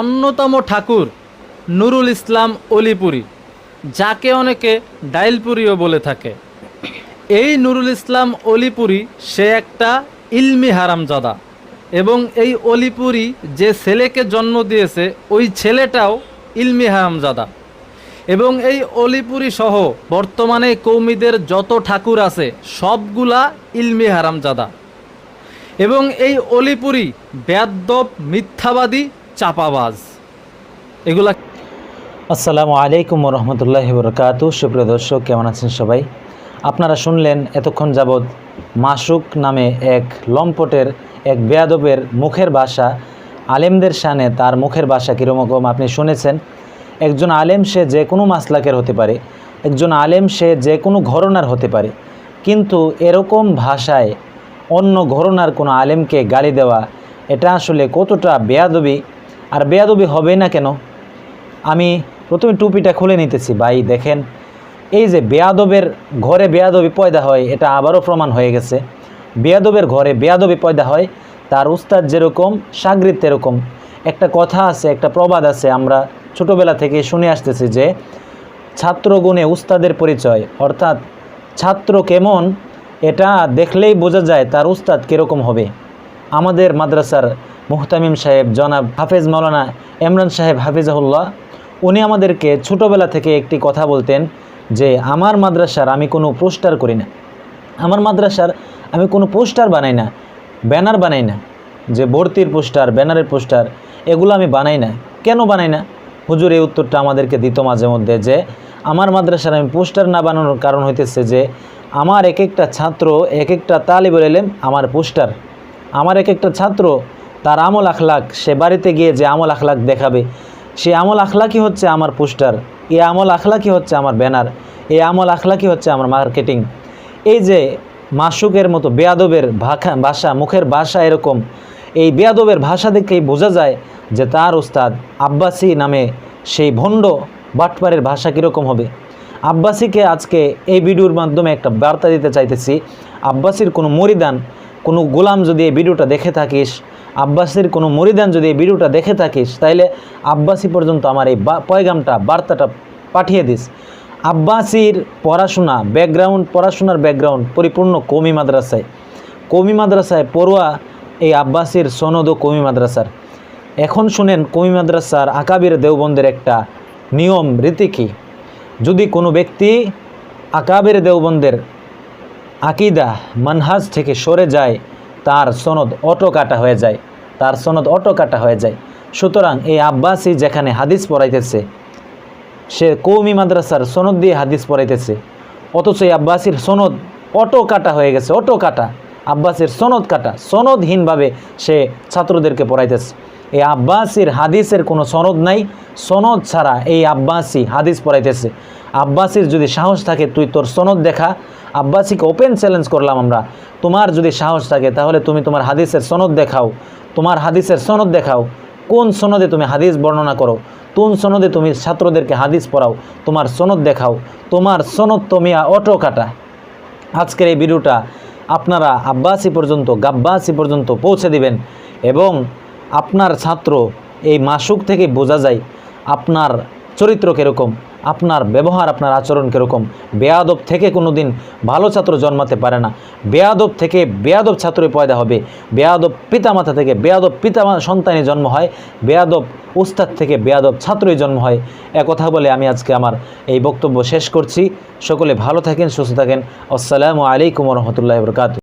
অন্যতম ঠাকুর নুরুল ইসলাম অলিপুরি, যাকে অনেকে ডাইলপুরিও বলে থাকে। এই নুরুল ইসলাম অলিপুরি সে একটা ইলমি হারামজাদা এবং এই অলিপুরি যে ছেলেকে জন্ম দিয়েছে, ওই ছেলেটাও ইলমি হারামজাদা। এবং এই অলিপুরি সহ বর্তমানে কৌমিদের যত ঠাকুর আছে, সবগুলা ইলমি হারামজাদা। এবং এই অলিপুরি বেদ্যপ মিথ্যাবাদী চাপাবাজ। এগুলা আসসালামু আলাইকুম রহমতুল্লাহ বরকাত সুপ্রিয় দর্শক, কেমন আছেন সবাই? আপনারা শুনলেন এতক্ষণ যাবৎ মাসুক নামে এক লম্পটের, এক বেয়াদবের মুখের ভাষা। আলেমদের শানে তার মুখের ভাষা কীরকম আপনি শুনেছেন? একজন আলেম সে যে কোনো মাসলাকের হতে পারে। একজন আলেম সে যে কোনো ঘরনার হতে পারে। কিন্তু এরকম ভাষায় অন্য ঘরনার কোনো আলেমকে গালি দেওয়া, এটা আসলে কতটা বেয়াদবি আর বেয়াদবি হবে না কেন? আমি প্রথমে টুপিটা খুলে নিতেছি, ভাই, দেখেন। এই যে বেয়াদবের ঘরে বেয়াদবি পয়দা হয়, এটা আবারও প্রমাণ হয়ে গেছে। বেয়াদবের ঘরে বেয়াদবি পয়দা হয়, তার উস্তাদ যেরকম সাগরিত এরকম একটা কথা আছে, একটা প্রবাদ আছে, আমরা ছোটোবেলা থেকে শুনে আসতেছি যে, ছাত্রগুণে উস্তাদের পরিচয়, অর্থাৎ ছাত্র কেমন, এটা দেখলেই বোঝা যায় তার উস্তাদ কীরকম হবে। আমাদের মাদ্রাসার মুহতামিম সাহেব জনাব হাফেজ মাওলানা ইমরান সাহেব হাফিজাহুল্লাহ, উনি আমাদেরকে ছোটোবেলা থেকে একটি কথা বলতেন যে, আমার মাদ্রাসার আমি কোনো পোস্টার করি না। আমার মাদ্রাসার আমি কোনো পোস্টার বানাই না, ব্যানার বানাই না, যে ভর্তির পোস্টার, ব্যানারের পোস্টার, এগুলো আমি বানাই না। কেন বানাই না? হুজুর, এই উত্তরটা আমাদেরকে দিত মাঝে মধ্যে যে, আমার মাদ্রাসার আমি পোস্টার না বানানোর কারণ হইতেছে যে, আমার এক একটা ছাত্র এক একটা তালিবুল এলেম আমার পোস্টার। আমার এক একটা ছাত্র তার আমল আখলাক, সে বাড়িতে গিয়ে যে আমল আখলাক দেখাবে, সে আমল আখলাকি হচ্ছে আমার পোস্টার এই আমল আখলাকি হচ্ছে আমার ব্যানার এই আমল আখলাকি হচ্ছে আমার মার্কেটিং। এই যে মাসুকের মতো বেয়াদবের ভাখা, ভাষা, মুখের ভাষা এরকম, এই বেয়াদবের ভাষা দেখেই বোঝা যায় যে তার উস্তাদ আব্বাসি নামে সেই ভণ্ড বাটপারের ভাষা কীরকম হবে। আব্বাসিকে আজকে এই ভিডিওর মাধ্যমে একটা বার্তা দিতে চাইতেছি, আব্বাসির কোনো মরিদান, কোনো গোলাম যদি এই ভিডিওটা দেখে থাকিস আব্বাসির কোনো মরিদান যদি এই ভিডিওটা দেখে থাকিস, তাইলে আব্বাসি পর্যন্ত আমার এই পয়গামটা, বার্তাটা পাঠিয়ে দিস। আব্বাসির পড়াশোনা ব্যাকগ্রাউন্ড পড়াশোনার ব্যাকগ্রাউন্ড পরিপূর্ণ কমি মাদ্রাসায়। কমি মাদ্রাসায় পড়ুয়া এই আব্বাসির সনদ ও কমি মাদ্রাসার। এখন শুনেন, কমি মাদ্রাসার আকাবির দেওবন্দের একটা নিয়ম, রীতি কী? যদি কোনো ব্যক্তি আকাবের দেওবন্দের আকিদা, মানহাজ থেকে সরে যায় তার সনদ অটো কাটা হয়ে যায়। তার সনদ অটো কাটা হয়ে যায়। সুতরাং এই আব্বাসি যেখানে হাদিস পড়াইতেছে, সে কৌমি মাদ্রাসার সনদ দিয়ে হাদিস পড়াইতেছে। অথচ এই আব্বাসির সনদ অটো কাটা হয়ে গেছে অটো কাটা আব্বাসের সনদ কাটা, সনদহীনভাবে সে ছাত্রদেরকে পড়াইতেছে। এই আব্বাসির হাদিসের কোনো সনদ নাই। সনদ ছাড়া এই আব্বাসি হাদিস পড়াইতেছে। আব্বাসির যদি সাহস থাকে, তুই তোর সনদ দেখা। আব্বাসিকে ওপেন চ্যালেঞ্জ করলাম আমরা। তোমার যদি সাহস থাকে, তাহলে তুমি তোমার হাদিসের সনদ দেখাও। তোমার হাদিসের সনদ দেখাও। কোন সনদে তুমি হাদিস বর্ণনা করো? কোন সনদে তুমি ছাত্রদেরকে হাদিস পড়াও? তোমার সনদ দেখাও। তোমার সনদ তুমি অটো কাটা। আজকের এই ভিডিওটা আপনারা আব্বাসি পর্যন্ত, গাব্বাসি পর্যন্ত পৌঁছে দিবেন। এবং আপনার ছাত্র এই মাসুক থেকে বোঝা যায় আপনার চরিত্র কীরকম, আপনার ব্যবহার, আপনার আচরণ কীরকম। বেয়াদব থেকে কোনো দিন ভালো ছাত্র জন্মাতে পারে না। বেয়াদব থেকে বেয়াদব ছাত্রই পয়দা হবে। বেয়াদব পিতামাতা থেকে বেয়াদব পিতা সন্তানই জন্ম হয়। বেয়াদব উস্তাদ থেকে বেয়াদব ছাত্রই জন্ম হয়। কথা বলে আমি আজকে আমার এই বক্তব্য শেষ করছি। সকলে ভালো থাকেন, সুস্থ থাকেন। আসসালামু আলাইকুম রহমতুল্লাহ বরকাত